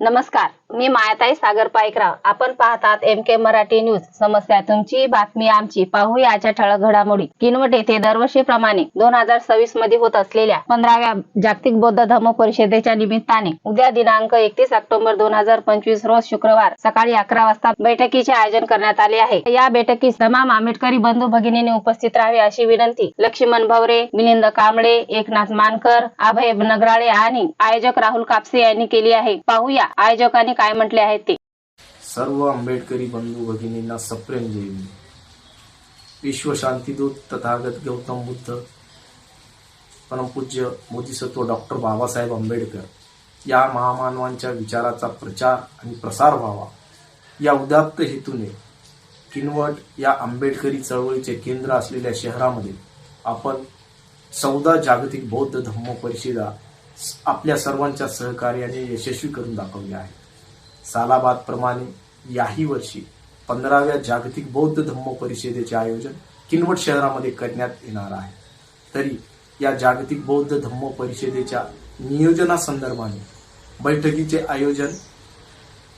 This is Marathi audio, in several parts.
नमस्कार मी मायाताई सागर पायकराव आपण पाहतात एम के मराठी न्यूज. समस्या तुमची बातमी आमची. पाहूया आजच्या ठळक घडामोडी. किनवट येथे दरवर्षीप्रमाणे दोन हजार सव्वीसमध्ये होत असलेल्या पंधराव्या जागतिक बौद्ध धम्म परिषदेच्या निमित्ताने उद्या दिनांक एकतीस ऑक्टोबर दोन हजार पंचवीस रोज शुक्रवार सकाळी अकरा वाजता बैठकीचे आयोजन करण्यात आले आहे. या बैठकीस तमाम आंबेडकरी बंधू भगिनीने उपस्थित राहावे अशी विनंती लक्ष्मण भवरे मिलिंद कांबळे एकनाथ मानकर अभय नगराळे आणि आयोजक राहुल कापसे यांनी केली आहे. पाहूया आयोजकांनी काय म्हटले आहे ते? सर्व आंबेडकरी बंधू भगिनींना सप्रेम जयंती विश्व शांतीदूत तथागत गौतम बुद्ध परमपूज्य मोदीसत्व डॉक्टर बाबासाहेब आंबेडकर या महामानवांच्या विचाराचा प्रचार आणि प्रसार व्हावा. या उदात्त हेतूने किनवट या आंबेडकरी चळवळीचे केंद्र असलेल्या शहरामध्ये आपण चौदा जागतिक बौद्ध धम्म परिषदा आपल्या सर्वांच्या सहकार्याने यशस्वी करून दाखवले आहे. सालाबाद प्रमाणे याही वर्षी पंधराव्या जागतिक बौद्ध धम्म परिषदेचे आयोजन किनवट शहरामध्ये करण्यात येणार आहे. तरी या जागतिक बौद्ध धम्म परिषदेच्या नियोजनासंदर्भाने बैठकीचे आयोजन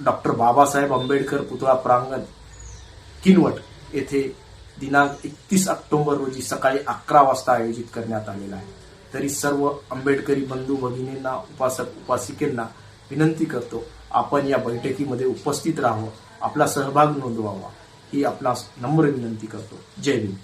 डॉक्टर बाबासाहेब आंबेडकर पुतळा प्रांगण किनवट येथे दिनांक एकतीस ऑक्टोबर रोजी सकाळी अकरा वाजता आयोजित करण्यात आलेला आहे. तरी सर्व आंबेडकरी बंधू भगिनींना उपासक उपासिकेंना विनंती करतो आपण या बैठकीमध्ये उपस्थित राहावं आपला सहभाग नोंदवावा ही आपला नम्र विनंती करतो. जय हिंद